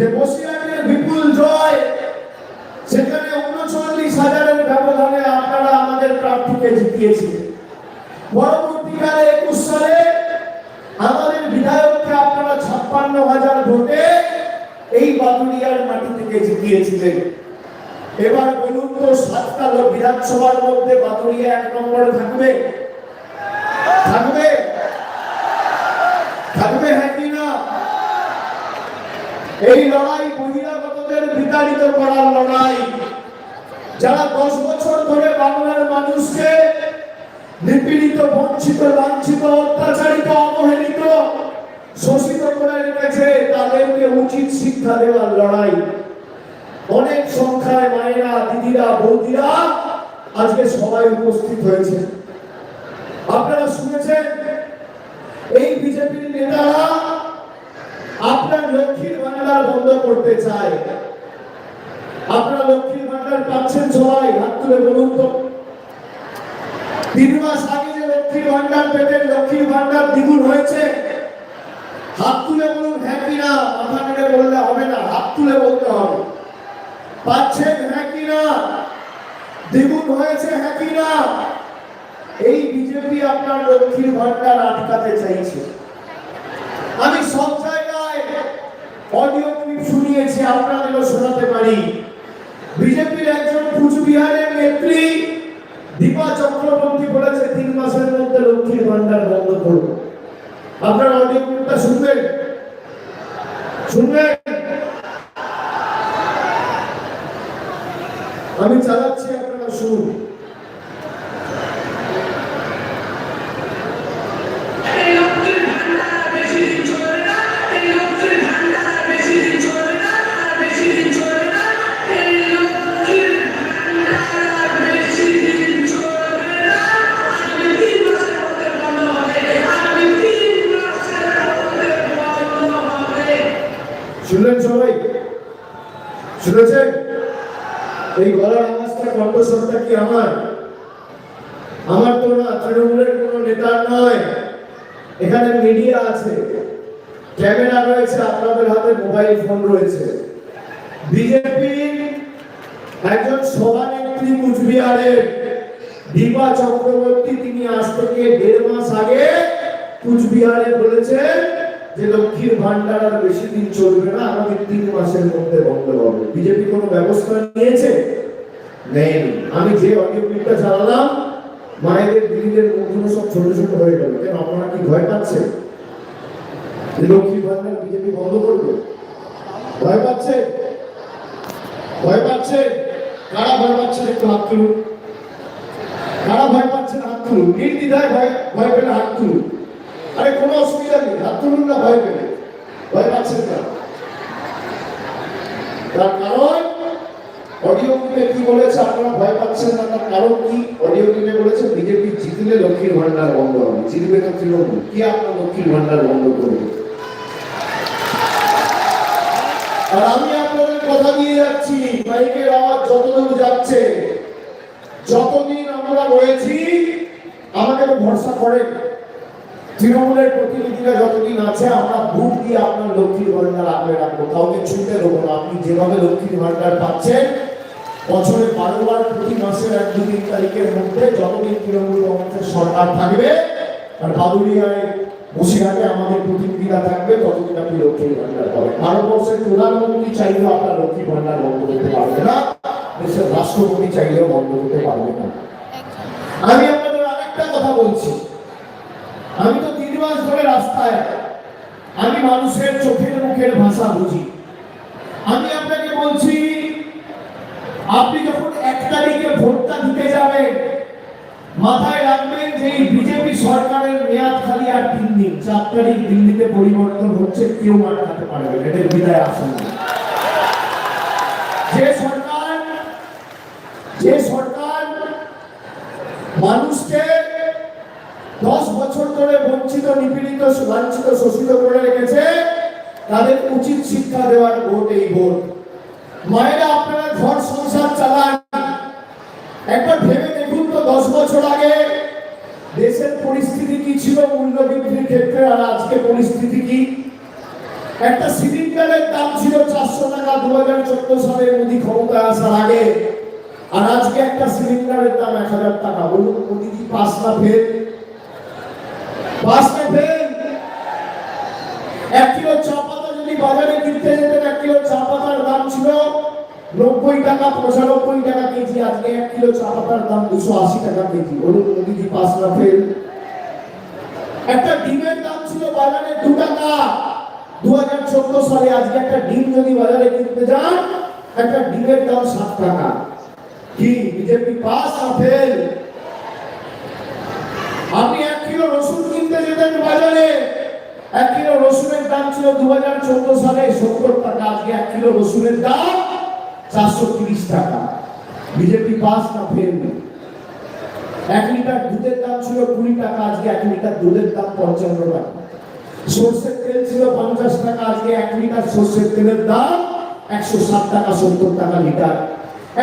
যে বসিরহাটের বিপুল জয়, সেখানে উনচল্লিশ হাজারের ব্যবধানে আপনারা আমাদের প্রার্থীকে জিতিয়েছিলেন পরবর্তীকালে একুশ সালে আমাদের বিধায়ককে আপনারা ছাপ্পান্ন হাজার ভোটে এই বাদুড়িয়ার মাটি থেকে জিতিয়েছিলেন। এবার বলুন তো সাতটা বিধানসভার মধ্যে বাদুড়িয়া এক নম্বরে থাকবে থাকবে? থাকবে হ্যাঁ কি না এই লড়াই বহিরাগতদের বিতাড়িত করার লড়াই। যারা দশ বছর ধরে বাংলার মানুষকে নিপীড়িত, বঞ্চিত, লাঞ্ছিত, অত্যাচারিত, অবহেলিত শোষিত করে রেখেছে, তাদেরকে উচিত শিক্ষা দেওয়ার লড়াই। অনেক সংখ্যায় মায়েরা, দিদিরা, বৌদিরা আজকে সবাই উপস্থিত হয়েছে। আপনারা শুনেছেন, এই বিজেপির নেতারা ভান্ডার বন্ধ করতে চায়। আপনারা লক্ষ্মীর ভান্ডার পাচ্ছেন সবাই, হাত তুলে বলুন তো। তিন মাস আগে যে লক্ষ্মীর ভান্ডার পেতেন লক্ষ্মীর ভান্ডার দ্বিগুণ হয়েছে, হাত তুলে বলুন হ্যাঁ কি না? মাথা নেড়ে বললে হবে না, হাত তুলে বলতে হবে। পাচ্ছেন হ্যাঁ কি না? দ্বিগুণ হয়েছে হ্যাঁ কি না? এই বিজেপি আপনার লক্ষ্মীর ভান্ডার আটকাতে চাইছে আমি সব জায়গায় অডিও ক্লিপ শুনিয়েছি আপনাদেরও শোনাতে পারি। বিজেপির একজন কুচবিহারের নেত্রী, দীপা চক্রবর্তী বলেছে, তিন মাসের মধ্যে লক্ষ্মীর ভান্ডার বন্ধ করব আপনারা অডিও ক্লিপটা শুনবেন? শুনবেন? আমি চালাচ্ছি। শুনেছেন এই গলার আওয়াজটা কণ্ঠস্বরটা কি আমার? আমার তো না, তৃণমূলের কোনো নেতার নয়। এখানে মিডিয়া আছে। ক্যামেরা রয়েছে, আপনাদের হাতে মোবাইল ফোন রয়েছে। বিজেপির একজন সভানেত্রী কুচবিহারের দীপা চক্রবর্তী, তিনি আজ থেকে দেড় মাস আগে কুচবিহারে বলেছেন যে লক্ষ্মীর ভান্ডার আর বেশি দিন চলবে না আগামী তিন মাসের মধ্যে বন্ধ হবে। বিজেপি কোনো ব্যবস্থা নিয়েছে? নেই। আমি যে অডিও চালালাম মায়েদের দিদিদের মুখগুলো সব ছোট ছোট হয়ে গেল। কেন আপনারা কি ভয় লক্ষ্মীর ভান্ডার বিজেপি বন্ধ করবে? ভয় পাচ্ছে? ভয় পাচ্ছে? কারা ভয় পাচ্ছে একটু হাত তুলুন। কারা ভয় পাচ্ছেন হাত তুলুন? নির্দ্বিধায় ভয় ভয় পেলে হাত তুলুন। আরে কোনো অসুবিধা নেই, হাত তুলুন না, ভয় পেলে। ভয় পাচ্ছেন না। তার কারণ, অডিও ক্লিপে কি বলেছে আপনারা ভয় পাচ্ছেন না, তার কারণ কি? অডিও ক্লিপে বলেছে, বিজেপি জিতলে লক্ষ্মীর ভান্ডার বন্ধ হবে। জিতবে তো তৃণমূল। কি আপনার লক্ষ্মীর ভান্ডার বন্ধ করবে আর আমি আপনাদের কথা দিয়ে যাচ্ছি, মাইকের আওয়াজ যতদূর যাচ্ছে, যতদিন আমরা রয়েছি, আমাকে ভরসা করেন। তৃণমূলের প্রতিনিধিরা যতদিন আছে, আমরা বুক দিয়ে আপনার লক্ষ্মীর ভান্ডার আগলে রাখব। কাউকে ছুটে দেবো না। আপনি যেভাবে লক্ষ্মীর ভান্ডার পাচ্ছেন, বছরে বারোবার প্রতি মাসের এক দু তিন তারিখের মধ্যে যতদিন তৃণমূল কংগ্রেসের সরকার থাকবে, আর বাদুড়িয়ায় বসিরহাটে আমাদের প্রতিনিধিরা থাকবে, ততদিন আপনি লক্ষ্মীর ভান্ডার পাবেন। ভারতবর্ষের প্রধানমন্ত্রী চাইলেও আপনার লক্ষ্মীর ভান্ডার বন্ধ করতে পারবে না। দেশের রাষ্ট্রপতি চাইলেও বন্ধ করতে পারবে না। আমি আপনাদের আরেকটা কথা বলছি। আমি তো তিন মাস ধরে রাস্তায়। আমি মানুষের চোখের মুখের ভাষা বুঝি। আমি আপনাকে বলছি, আপনি যখন এক তারিখে ভোটটা দিতে যাবেন, মাথায় রাখবেন যে বিজেপি সরকারের মেয়াদ খালি আর তিন দিন। চার তারিখ দিল্লিতে পরিবর্তন হচ্ছে, কেউ আটকাতে পারবে না। এদের বিদায় আসেন। যে সরকার যে সরকার মানুষকে দশ বছর ধরে বঞ্চিত, নিপীড়িত লাঞ্ছিত শোষিত করে রেখেছে, তাদের উচিত শিক্ষা দেওয়ার ভোট এই ভোট। মায়েরা, আপনারা ঘর সংসার চালান। একবার ভেবে দেখুন তো, দশ বছর আগে দেশের পরিস্থিতি কি ছিল মূল্য বৃদ্ধির ক্ষেত্রে, আর আজকে পরিস্থিতি কি? একটা সিলিন্ডারের দাম ছিল চারশো টাকা দু হাজার চোদ্দ সালে মোদী ক্ষমতায় আসার আগে। আর আজকে একটা সিলিন্ডারের দাম এক হাজার টাকা। বলুন মোদী কি না ফেল পাস না এক কিলো চা পাতা যদি বাজারে কিনতে যেতেন, এক কিলো চা পাতার দাম ছিল নব্বই টাকা, পঁচানব্বই টাকা কেজি। আজকে এক কিলো চা পাতার দাম দুশো আশি টাকা কেজি। বলুন মোদী কি পাস না ফেল একটা ডিমের দাম ছিল বাজারে দু টাকা। দু হাজার চোদ্দ সালে আজকে একটা ডিম যদি বাজারে কিনতে যান, একটা ডিমের দাম সাত টাকা। কি, বিজেপি পাস না ফেল আপনি এক কিলো রসুন কিনতে যেতেন বাজারে এক কিলো রসুনের দাম ছিল দু হাজার চোদ্দ সালে সত্তর টাকা, আজকে এক কিলো রসুনের দাম চারশো তিরিশ টাকা। বিজেপি পাস না ফেল এক লিটার দুধের দাম ছিল কুড়ি টাকা, আজকে এক লিটার দুধের দাম পঞ্চান্ন টাকা। সর্ষের তেল ছিল পঞ্চাশ টাকা, আজকে এক লিটার সর্ষের তেলের দাম একশো সাত টাকা, সত্তর টাকা লিটার।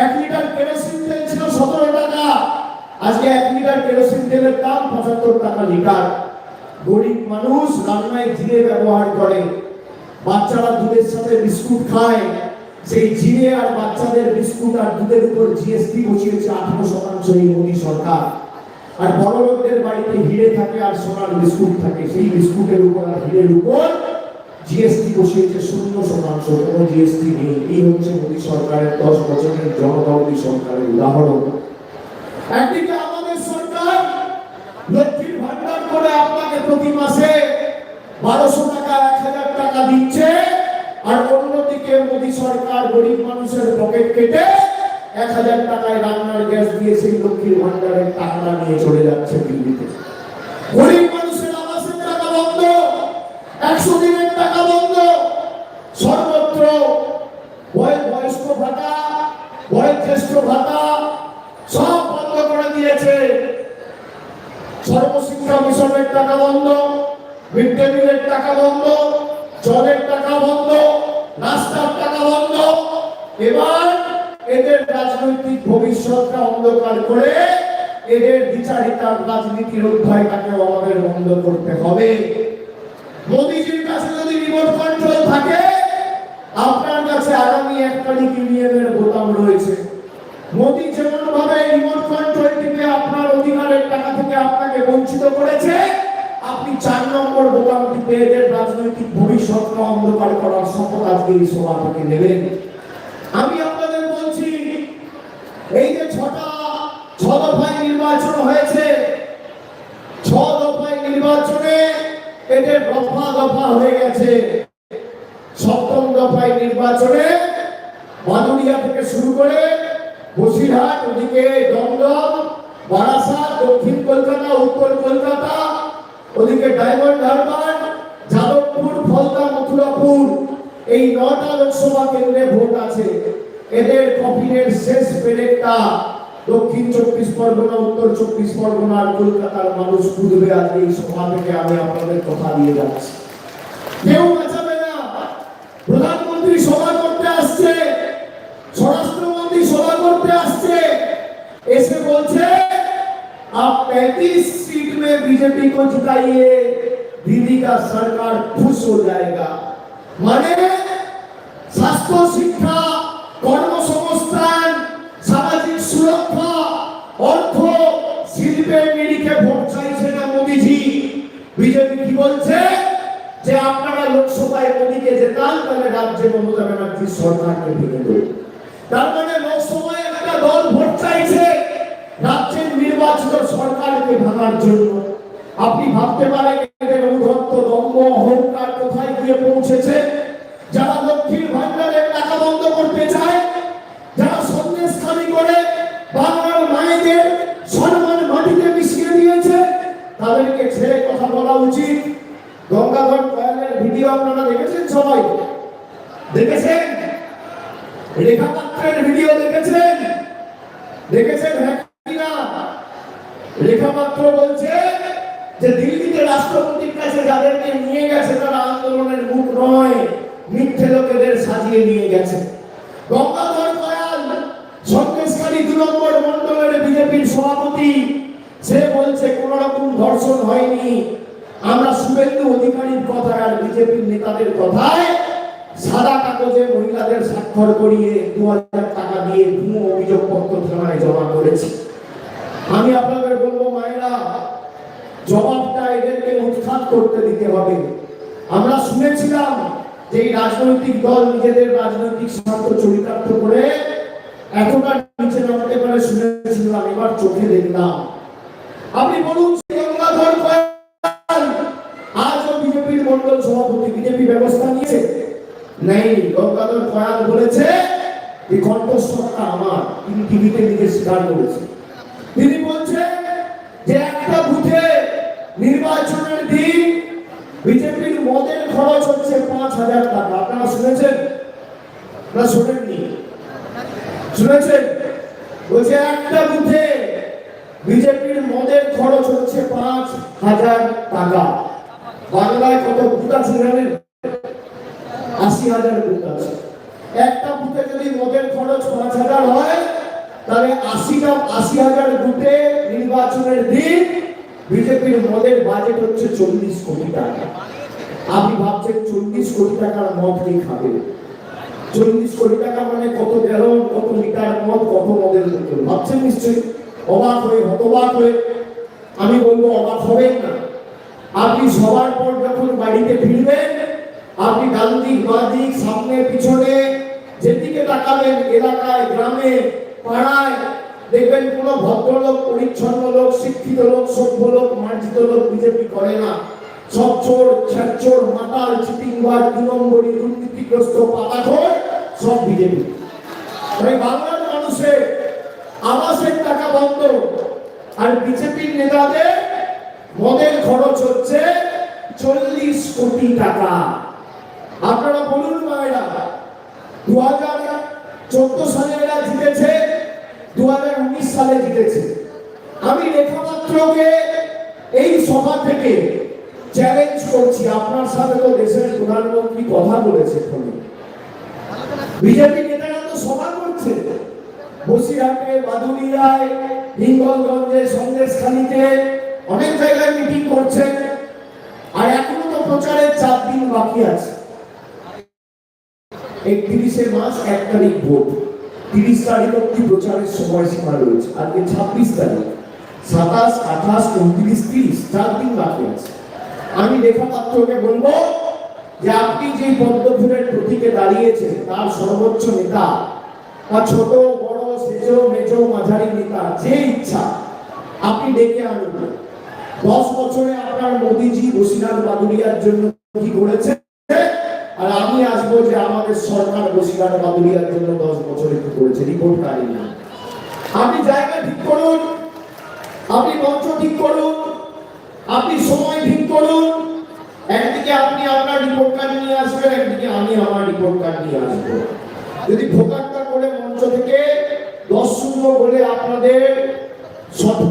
এক লিটার কেরোসিন তেল ছিল সতেরো টাকা, আজকে এক লিটার কেরোসিন তেলের দাম পঁচাত্তর টাকা লিটার। গরিব মানুষ রান্নায় জিরে ব্যবহার করে। বাচ্চারা দুধের সাথে বিস্কুট খায়। সেই জিরে আর বাচ্চাদের বিস্কুট আর দুধের উপর জিএসটি বসিয়েছে আঠারো শতাংশ এই মোদী সরকার। আর বড় লোকদের বাড়িতে হিরে থাকে আর সোনার বিস্কুট থাকে। সেই বিস্কুটের উপর আর হিরের উপর জিএসটি বসিয়েছে শূন্য শতাংশ। কোনো জিএসটি নেই। এই হচ্ছে মোদী সরকারের দশ বছরের জনদরদী সরকারের উদাহরণ। একদিকে আপনাকে প্রতি মাসে বারোশো টাকা, এক হাজার টাকা দিচ্ছে, আর অন্যদিকে মোদী সরকার গরিব মানুষের পকেট কেটে এক হাজার টাকায় রান্নার গ্যাস দিয়ে সেই লক্ষ্মীর ভান্ডারের টাকা নিয়ে চলে যাচ্ছে দিল্লিতে। গরিব মানুষের আবাসের টাকা বন্ধ, একশো দিনের টাকা বন্ধ সর্বত্র বয়- বয়স্ক ভাতা বয়োজ্যেষ্ঠ ভাতা সব বন্ধ করে দিয়েছে সর্বশিক্ষা মিশনের টাকা বন্ধ মিড ডে টাকা বন্ধ, জলের টাকা বন্ধ, নাস্তার টাকা বন্ধ। এবার এদের রাজনৈতিক ভবিষ্যৎটা অন্ধকার করে এদের বিচারিতার রাজনীতির অধ্যায়টাকে আমাদের বন্ধ করতে হবে। মোদিজির কাছে যদি রিমোট কন্ট্রোল থাকে, আপনার কাছে আগামী এক তারিখ ইউনিয়নের বোতাম রয়েছে। মোদি যেমন ভাবে রিমোট কন্ট্রোল টিপে আপনার অধিকারের টাকা থেকে আপনাকে বঞ্চিত করেছে আপনি চার নম্বর বোতাম টিপে এদের রাজনৈতিক ভবিষ্যৎকে অন্ধকার করার শপথ আজকে এই সভা থেকে নেবেন। আমি আপনাদের বলছি, এই যে ছটা, ছ দফায় নির্বাচন হয়েছে, ছ দফায় নির্বাচনে এদের দফা দফা হয়ে গেছে। সপ্তম দফায় নির্বাচনে মাদুরিয়া থেকে শুরু করে বসিরহাট, ওদিকে এদের কফিনের শেষ পেরেকটা দক্ষিণ চব্বিশ পরগনা উত্তর চব্বিশ পরগনা আর কলকাতার মানুষ বুঝবে আজ এই সভা থেকে আমি আপনাদের কথা দিয়ে যাচ্ছি কেউ বাঁচাবে না প্রধানমন্ত্রী সভা করতে আসছে স্বরাষ্ট্রমন্ত্রী সভা করতে আসছে এসে বলছে आप 35 सीट में बीजेपी को जिताइए दीदी का सरकार खुश हो जाएगा মানে স্বাস্থ্য শিক্ষা কর্মসংস্থান, সামাজিক সুরক্ষা, অর্থ, শিল্পের নিরিখে ভোট চাইছে না মোদিজি? বিজেপি কি বলছে? যে আপনারা লোকসভায় মোদীকে জেতান, তাহলে রাজ্যে মমতা ব্যানার্জির সরকারকে ভেঙে দেবে। তার মানে লোকসভায় একটা দল ভোট চাইছে, রাজ্যের নির্বাচিত সরকারকে ভাঙার জন্য। আপনি ভাবতে পারেন ভিডিও আপনারা দেখেছেন সবাই? দেখেছেন? রেখা পাত্রের ভিডিও দেখেছেন? দেখেছেন রেখা পাত্র বলছে যে দিল্লিতে রাষ্ট্রপতির কাছে যাদেরকে নিয়ে গেছে তারা আন্দোলনের মুখ নয়, মিথ্যে লোকেদের সাজিয়ে নিয়ে গেছে। গঙ্গাধর কয়াল সন্দেশকারী দু নম্বর মন্ডলের বিজেপির সভাপতি, সে বলছে কোন রকম ধর্ষণ হয়নি। আমরা শুভেন্দু অধিকারীর কথায় আর বিজেপির নেতাদের কথায় সাদা কাগজে মহিলাদের স্বাক্ষর করিয়ে দু হাজার টাকা দিয়ে ভুয়ো অভিযোগপত্র থানায় জমা করেছি। আমি আপনাদের বলব, মায়েরা, জবাবটা এদেরকে উৎখাত করতে দিতে হবে। আমরা শুনেছিলাম যে রাজনৈতিক দল নিজেদের রাজনৈতিক স্বার্থ চরিতার্থ করে এতটা নিচে নামতে পারে শুনেছিলাম, এবার চোখে দেখলাম। আপনি বলুন তিনি টিভিতে বুথে নির্বাচনের দিন বিজেপির মদের টাকা। আপনারা শুনেছেন? না শোনেননি? শুনেছেন? বলছে, একটা বুথে বিজেপির মদের খরচ হচ্ছে পাঁচ হাজার টাকা। বাংলায় কত বুথ আছে আশি হাজার বুথ আছে একটা বুথে যদি মদের খরচ পাঁচ হাজার হয়, তাহলে আশিটা, আশি হাজার বুথে নির্বাচনের দিন বিজেপির মদের বাজেট হচ্ছে চল্লিশ কোটি টাকা। আপনি ভাবছেন চল্লিশ কোটি টাকার মদ কে খাবে? চল্লিশ কোটি টাকা মানে কত গ্যালন, কত লিটার মদ, কত মদের ভাবছেন নিশ্চয়ই? অবাক হয়ে, হতবাক হয়ে। আমি বলব অবাক হবেন না। আপনি সবার পর যখন বাড়িতে ফিরবেন আপনি ডান দিক বাঁ দিক সামনে পিছনে যেদিকে তাকাবেন, এলাকায়, গ্রামে, পাড়ায় দেখবেন কোনো ভদ্রলোক, পরিচ্ছন্ন লোক, শিক্ষিত লোক, সভ্য লোক, মার্জিত লোক বিজেপি করে না। সব চোর ছ্যাচোর মাতাল, চিটিংবাজ দু নম্বরী দুর্নীতিগ্রস্ত পাতাখোর সব বিজেপি। বাংলার মানুষের আবাসের টাকা বন্ধ। আর বিজেপির নেতাদের মদের খরচ হচ্ছে চল্লিশ কোটি টাকা। আপনারা বলুন মায়েরা দু হাজার চোদ্দ সালে এরা জিতেছে দু হাজার উনিশ সালে জিতেছে। আমি লেখামাত্রকে এই সভা থেকে চ্যালেঞ্জ করছি। আপনার সাথে তো দেশের প্রধানমন্ত্রী কথা বলেছে ফোনে বিজেপি নেতারা তো সভা করছে। বসিরহাটে, বাদুলিয়ায়, হিঙ্গলগঞ্জে, সন্দেশখালীতে অনেক জায়গায় মিটিং করছে আর এখনও তো প্রচারের চার দিন বাকি আছে। একত্রিশে মাস এক তারিখ ভোট। তিরিশ তারিখ অব্দি প্রচারের সময়সীমা রয়েছে। আজকে ছাব্বিশ তারিখ। সাতাশ, আঠাশ, উনত্রিশ, তিরিশ, চার দিন বাকি আছে। আমি লেখা পাত্রকে বলব যে আপনি যে পদ্মফুলের প্রতীকে দাঁড়িয়েছেন, তার সর্বোচ্চ নেতা বা ছোট, বড়, সেজো, মেজো, মাঝারি নেতা, যে ইচ্ছা, আপনি ডেকে আনুন। দশ বছরে আপনার মোদিজি বসিরহাট বাদুরিয়ার জন্য কি করেছে আর আমি আসব যে আমাদের সরকার বসিরহাট বাদুরিয়ার জন্য দশ বছরে কি করেছে রিপোর্ট কারি না। আপনি জায়গা ঠিক করুন, আপনি মঞ্চ ঠিক করুন, আপনি সময় ঠিক করুন। একদিকে আপনি আপনার রিপোর্ট কার্ড নিয়ে আসবেন, একদিকে আমি আমার রিপোর্ট কার্ড নিয়ে আসব। যদি ভোকাট্টা করে মঞ্চ থেকে দশ শূন্য বলে আপনাদের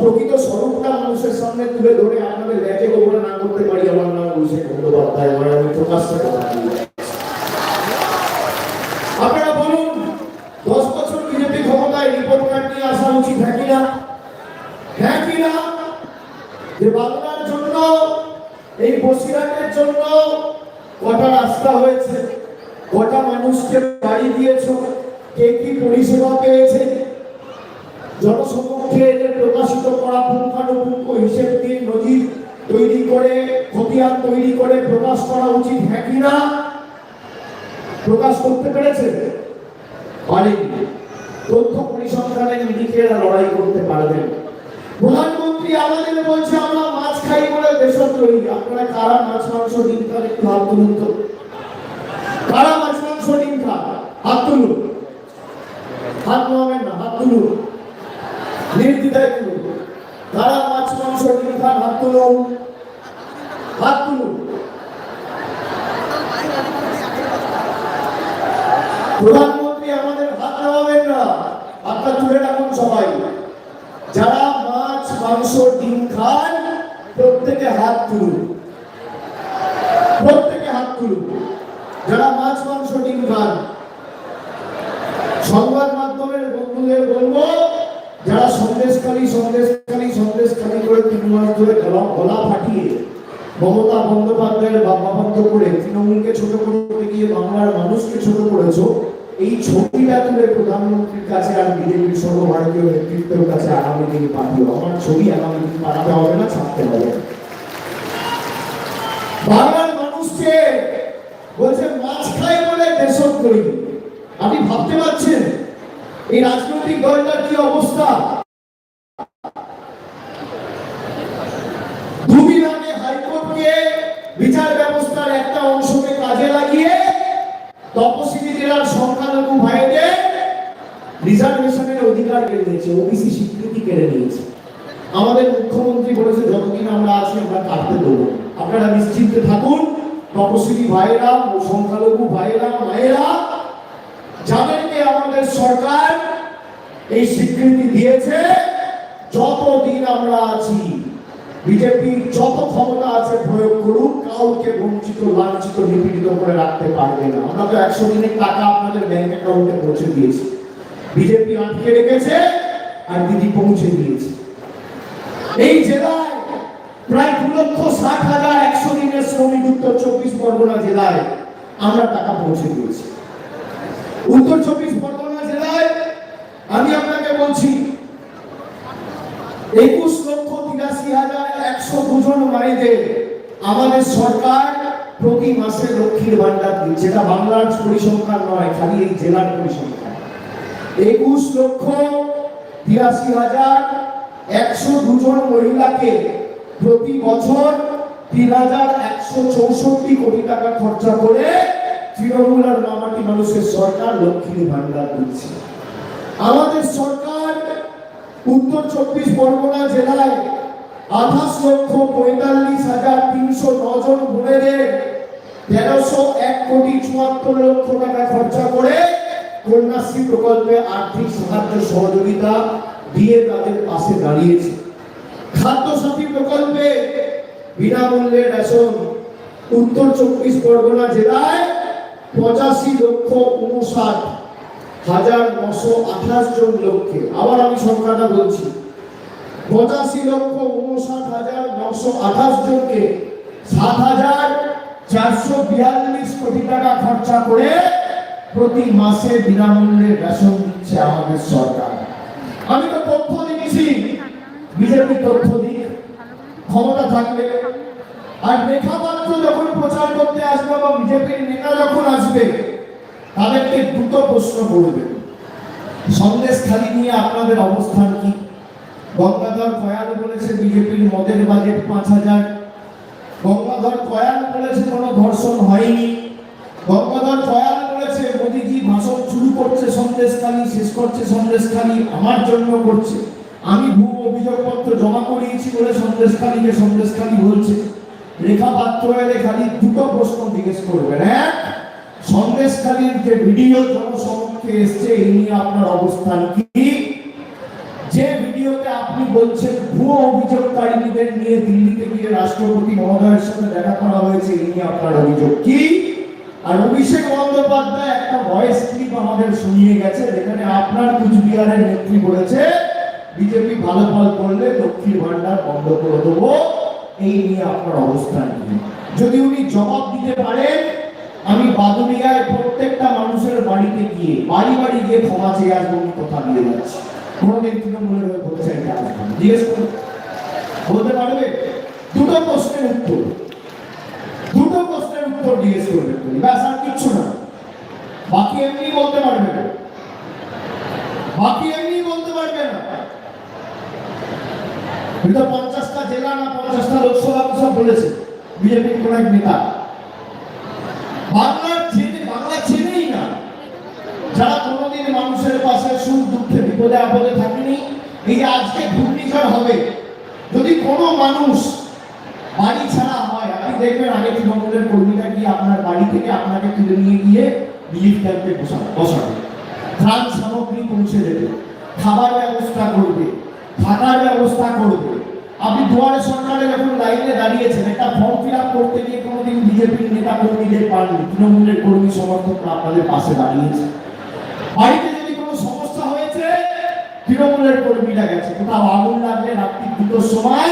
প্রকৃত স্বরূপটা মানুষের সামনে তুলে ধরে আপনাদের ল্যাজে গোবরে না করতে পারি, আমার নাম অভিষেক বন্দ্যোপাধ্যায় আমার আমি প্রকাশ্যে কথা বলি আপনারা বলুন দশ বছর বিজেপি ক্ষমতায় রিপোর্ট কার্ড নিয়ে আসা উচিত হ্যাঁ কিনা হ্যাঁ কিনা যে বাংলার জন্য, এই বসিরহাটের জন্য কটা রাস্তা হয়েছে? কটা মানুষকে বাড়ি দিয়েছ? কে কি পরিষেবা পেয়েছে? জনসমক্ষে প্রকাশিত করা পুঙ্খানুপুঙ্খ হিসেব দিয়ে নজির তৈরি করে, খতিয়ান তৈরি করে প্রকাশ করা উচিত হ্যাঁ কিনা প্রকাশ করতে পেরেছে? অনেক তথ্য পরিসংখ্যানের নিরিখে লড়াই করতে পারবেন প্রধানমন্ত্রী আমাদের বলছে, আমরা মাছ খাই বলে তৈরি আপনারা কারা মাছ, মাংস, ডিম খান? একটু হাত তুলুন তো। কারা মাছ, মাংস, ডিম খান? হাত তুলুন। হাত নোয়াবেন না, হাত তুলুন। নির্দ্বিধায় তুলুন। কারা মাছ, মাংস, ডিম খান? হাত তুলুন। হাত তুলুন। প্রধানমন্ত্রী আমাদের হাত নামাবেন না। হাতটা তুলে রাখুন সবাই। মাংস ডিম খান, প্রত্যেকে হাত তুলুন। প্রত্যেকে হাত তুলুন। যারা মাছ, মাংস, ডিম খান, সংবাদ মাধ্যমের বন্ধুদের বলব, যারা সন্দেশকারী সন্দেশকারী সন্দেশকারী করে তিন মাস ধরে গলা গলা ফাটিয়ে মমতা বন্দ্যোপাধ্যায়ের বাবাবদ্ধ করে তৃণমূলকে ছোট করতে গিয়ে বাংলার মানুষকে ছোট করেছ এই ছবিটা তুলে প্রধানমন্ত্রীর কাছে আর বিজেপির সর্বভারতীয় নেতৃত্বের কাছে আগামী দিন পাঠিও আমার ছবি আগামী দিন পাঠাতে হবে না, ছাড়তে হবে। বাংলার মানুষকে বলছে, মাছ খাই বলে দেশদ্রোহী আপনি ভাবতে পারছেন এই রাজনৈতিক দলটার কি অবস্থা? হাইকোর্টকে বিচার ব্যবস্থার একটা অংশকে তপশিলি জেলার সংখ্যালঘু ভাইদের রিজার্ভেশনের অধিকার কেড়ে নিয়েছে ওবিসি স্বীকৃতি কেড়ে নিয়েছে। আমাদের মুখ্যমন্ত্রী বলেছে, যতদিন আমরা আছি, আমরা কাটতে দেবো। আপনারা নিশ্চিন্তে থাকুন তপশিলি ভাইরা ও সংখ্যালঘু ভাইরা মায়েরা, যাদেরকে আমাদের সরকার এই স্বীকৃতি দিয়েছে, যতদিন আমরা আছি বিজেপি যত ক্ষমতা আছে প্রয়োগ করুক, কাউকে বঞ্চিত, লাঞ্ছিত, নিপীড়িত করে রাখতে পারবে না। আমরা তো একশো দিনের টাকা আপনাদের ব্যাংক অ্যাকাউন্টে পৌঁছে দিয়েছি। বিজেপি আটকে রেখেছে আর দিদি পৌঁছে দিয়েছে। এই জেলায় প্রায় দু লক্ষ ষাট হাজার একশো দিনের শ্রমিক উত্তর চব্বিশ পরগনা জেলায় আমরা টাকা পৌঁছে দিয়েছি। উত্তর চব্বিশ পরগনা জেলায় আমি আপনাকে বলছি, একুশ লক্ষ তিরাশি হাজার একশো দুজন মায়েদের আমাদের সরকার প্রতি মাসে লক্ষ্মীর ভান্ডার দিচ্ছে। এটা বাংলার পরিসংখ্যান নয়, খালি এই জেলার পরিসংখ্যান। একুশ লক্ষ তিরাশি হাজার একশো দুজন মহিলাকে প্রতি বছর তিন হাজার একশো চৌষট্টি কোটি টাকা খরচা করে তৃণমূল আর মামাটি মানুষের সরকার লক্ষ্মীর ভান্ডার দিচ্ছে। আমাদের সরকার উত্তর চব্বিশ পরগনা জেলায় আঠাশ লক্ষ পঁয়তাল্লিশ হাজার তিনশো নজন বোনেদের তেরোশো এক কোটি চুয়াত্তর লক্ষ টাকা খরচা করে কন্যাশ্রী প্রকল্পে আর্থিক সাহায্য সহযোগিতা দিয়ে তাদের পাশে দাঁড়িয়েছে। খাদ্য সাথী প্রকল্পে বিনামূল্যে রেশন উত্তর চব্বিশ পরগনা জেলায় পঁচাশি লক্ষ উনষাট হাজার নশো আঠাশ জন লোককে। আবার আমি সংখ্যাটা বলছি। পঁচাশি লক্ষ উনষাট হাজার নশো আঠাশ জনকে সাত হাজার চারশো বিয়াল্লিশ কোটি টাকা খরচা করে প্রতি মাসে বিনামূল্যে রেশন দিচ্ছে আমাদের সরকার। আমি তো তথ্য দিচ্ছি বিজেপি তথ্য দিয়ে ক্ষমতা থাকবে আর রেখা পাত্র যখন প্রচার করতে আসবে বা বিজেপির নেতা যখন আসবে, তাদেরকে দুটো প্রশ্ন করবে। সন্দেশ খালি নিয়ে আপনাদের অবস্থান কি? গঙ্গাধর কয়াল বলেছে বিজেপির মদের বাজেট পাঁচ হাজার। গঙ্গাধর কয়াল বলেছে কোনো ধর্ষণ হয়নি। গঙ্গাধর কয়াল বলেছে, মোদিজি ভাষণ শুরু করছে সন্দেশখানি শেষ করছে সন্দেশখানি আমার জন্য করছে। আমি ভূ অভিযোগপত্র জমা করিয়েছি বলে সন্দেশখালিকে সন্দেশখানি বলছে। রেখা পাত্র এলে খালি দুটো প্রশ্ন জিজ্ঞেস করবেন। এক, সন্দেশখালীর যে ভিডিও জনসমক্ষে এসছে এই নিয়ে আপনার অবস্থান কি? বলছেন, ভুয়ো অভিযোগকারীদের নিয়ে দিল্লিতে গিয়ে রাষ্ট্রপতি মহোদয়ের সাথে দেখা করা হয়েছে এই নিয়ে আপনার অভিযোগ কি? আর অভিষেক বন্দ্যোপাধ্যায় একটা ভয়েস ক্লিপ আমাদের শুনিয়ে গেছে, যেখানে আপনার কুচবিহারের নেত্রী বলেছে, বিজেপি ভালো ফল করলে লক্ষ্মীর ভান্ডার বন্ধ করে দেবো, এই নিয়ে আপনার অবস্থান কি? যদি উনি জবাব দিতে পারেন, আমি বাদুলিয়ায় প্রত্যেকটা মানুষের বাড়িতে গিয়ে, বাড়ি বাড়ি গিয়ে ক্ষমা চেয়ে আসব কথা দিয়ে যাচ্ছে কোনোদিন তৃণমূলের হয়ে বলতে চাইতে আসবেন না। জিজ্ঞেস বলতে পারবে? দুটো প্রশ্নের উত্তর। দুটো প্রশ্নের উত্তর জিজ্ঞেস করবে ব্যাস, আর কিচ্ছু না। বাকি এমনি বলতে পারবে না। বাকি এমনি বলতে পারবে না। কিন্তু পঞ্চাশটা জেলা না পঞ্চাশটা লোকসভা সব বলেছে। বিজেপির কোন এক নেতা। বাংলার বাংলা ছেলেই না। যারা কোনোদিন মানুষের পাশে সুখ বিপদে আপদে থাকেনি। এই আজকে ঘূর্ণিঝড় হবে, যদি কোনো মানুষ বাড়ি ছাড়া হয়, আপনি দেখবেন আগে তৃণমূলের কর্মীরা গিয়ে আপনার বাড়ি থেকে আপনাকে তুলে নিয়ে গিয়ে রিলিফ ক্যাম্পে বসাবে বসাবে। ত্রাণ সামগ্রী পৌঁছে দেবে, খাবার ব্যবস্থা করবে, থাকার ব্যবস্থা করবে। আপনি দুয়ারে সরকারে যখন লাইনে দাঁড়িয়েছেন, একটা ফর্ম ফিল আপ করতে গিয়ে কোনোদিন বিজেপির নেতা কর্মীদের পাননি, তৃণমূলের কর্মী সমর্থকরা আপনাদের পাশে দাঁড়িয়েছে। বাড়িতে তৃণমূলের কর্মীরা গেছে। কোথাও আগুন লাগলে রাত্রি দুটোর সময়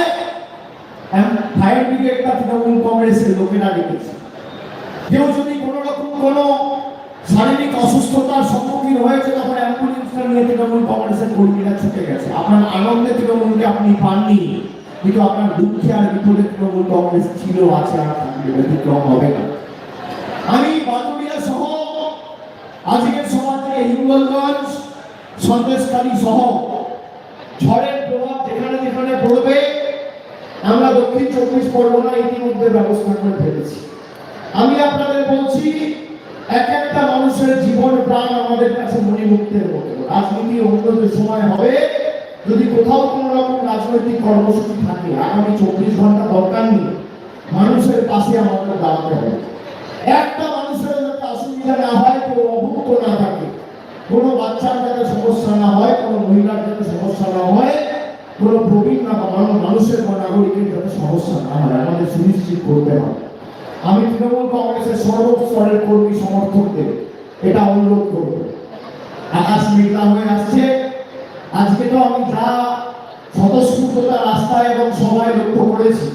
ফায়ার ব্রিগেডটা তৃণমূল কংগ্রেসের লোকেরা রেখেছে কেউ যদি কোনো রকম কোনো শারীরিক অসুস্থতার সম্মুখীন হয়েছে, তখন অ্যাম্বুলেন্সটা নিয়ে তৃণমূল কংগ্রেসের কর্মীরা ছুটে গেছে। আপনার আনন্দে তৃণমূলকে আপনি পাননি, কিন্তু আপনার দুঃখে আর বিপদে তৃণমূল কংগ্রেস ছিল, আছে আর থাকবে, ব্যতিক্রম হবে না। আমি বাদুড়িয়া সহ আজকের সমাজে হিঙ্গলগঞ্জ সন্দেশকারী সহ ঝড়ের প্রভাব যেখানে যেখানে পড়বে, আমরা দক্ষিণ চব্বিশ পরগনা ইতিমধ্যে ব্যবস্থা করে ফেলেছি। আমি আপনাদের বলছি, এক একটা মানুষের জীবন প্রাণ আমাদের কাছে মণিমুক্তের মতো। রাজনীতি অন্য সময় হবে, যদি কোথাও কোনো রকম রাজনৈতিক কর্মসূচি থাকে, আগামী চব্বিশ ঘণ্টা দরকার নেই, মানুষের পাশে আমাদের দাঁড়াতে হবে। একটা মানুষের যাতে অসুবিধা না হয়, কেউ অভুক্ত না থাকে কোনো বাচ্চার যাতে সমস্যা না হয়, কোনো মহিলার যাতে সমস্যা না হয়, কোনো প্রবীণ না মানুষের বা নাগরিকের যাতে সমস্যা না হয়, আমাদের সুনিশ্চিত করতে হবে। আমি তৃণমূল কংগ্রেসের সর্বস্তরের কর্মী সমর্থকদের এটা অনুরোধ করব। আকাশ মেঘলা হয়ে আসছে। আজকে তো আমি যা স্বতঃস্ফূর্ততা রাস্তায় এবং সবাই লক্ষ্য করেছি,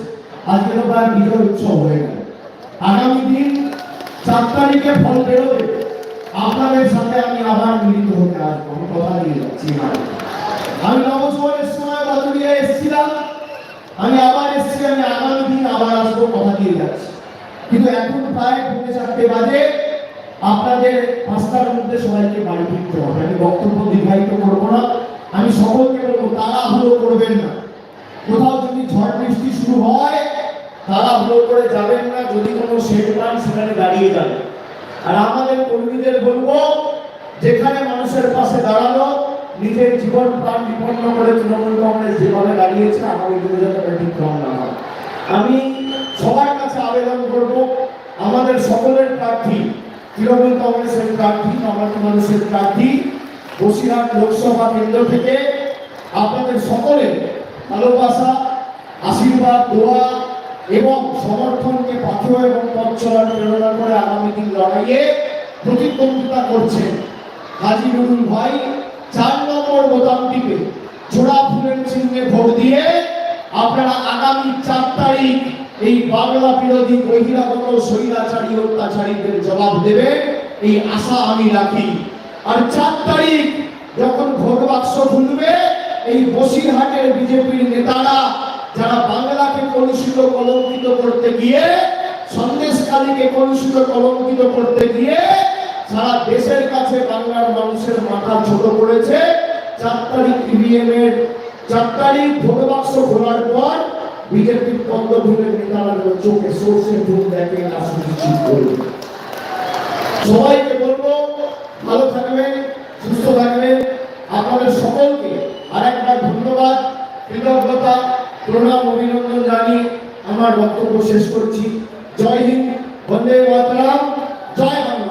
আজকে তো প্রায় বিজয় উৎসব হয়ে গেল। আগামী দিন চার তারিখে ফল বেরোবে। আপনাদের সাথে আমি আবার মিলিত হতে আসব। আমি কথা দিয়ে যাচ্ছি। আমি নবজীবনের সময় বাদুড়িয়া এসেছিলাম। আমি আবার এসেছি, আমি আগামী দিন আবার আসব, কথা দিয়ে যাচ্ছি। কিন্তু এখন প্রায় পৌনে চারটে বাজে। আপনাদের পাঁচটার মধ্যে সবাইকে বাড়ি ফিরতে হবে। আমি বক্তব্য দীর্ঘায়িত করব না। আমি সকলকে বলব, তাড়াহুড়ো করবেন না। কোথাও যদি ঝড় বৃষ্টি শুরু হয়, তাড়াহুড়ো করে যাবেন না। যদি কোনো শেড পান সেখানে দাঁড়িয়ে যাবেন আর আমাদের কর্মীদের বলব, যেখানে মানুষের পাশে দাঁড়ানো, নিজের জীবন প্রাণ বিপন্ন করে তৃণমূল কংগ্রেস যেভাবে দাঁড়িয়েছে দিনে যাতে ব্যতিক্রম না হয়। আমি সবার কাছে আবেদন করব, আমাদের সকলের প্রার্থী, তৃণমূল কংগ্রেসের প্রার্থী, নবান্ন মানুষের প্রার্থী, বসিরহাট লোকসভা কেন্দ্র থেকে আপনাদের সকলের ভালোবাসা, আশীর্বাদ, দোয়া এবং সমর্থনকে পাথর এবং পথ প্রেরণা করে আগামী দিন লড়াইয়ে প্রতিদ্বন্দ্বিতা করছেন হাজি নুরুল ভাই, চার নম্বর বোতাম টিপে জোড়া ফুলের চিহ্নে ভোট দিয়ে আপনারা আগামী চার তারিখ এই বাংলা বিরোধী বহিরাগত স্বৈরাচারী অত্যাচারীদের জবাব দেবে এই আশা আমি রাখি। আর চার তারিখ যখন ভোট বাক্স খুলবে, এই বসিরহাটের বিজেপির নেতারা যারা বাংলাকে কলুষিত, কলঙ্কিত করতে গিয়ে সন্দেশকালীকে কলুষিত, কলঙ্কিত করতে গিয়ে সারা দেশের কাছে বাংলার মানুষের মাথা ছোট করেছে চার তারিখ ইভিএম এর চার তারিখ ভোট বাক্স খোলার পর বিজেপির পদ্মভূমের নেতারা চোখে সর্ষে ফুল দেখে না সুনিশ্চিত করবে সবাইকে বলব, ভালো থাকবেন, সুস্থ থাকবেন। আপনাদের সকলকে আরেকবার ধন্যবাদ, কৃতজ্ঞতা প্রণাম অভিনন্দন জানিয়ে আমার বক্তব্য শেষ করছি। জয় হিন্দ বন্দে মাতরম জয় বাংলা।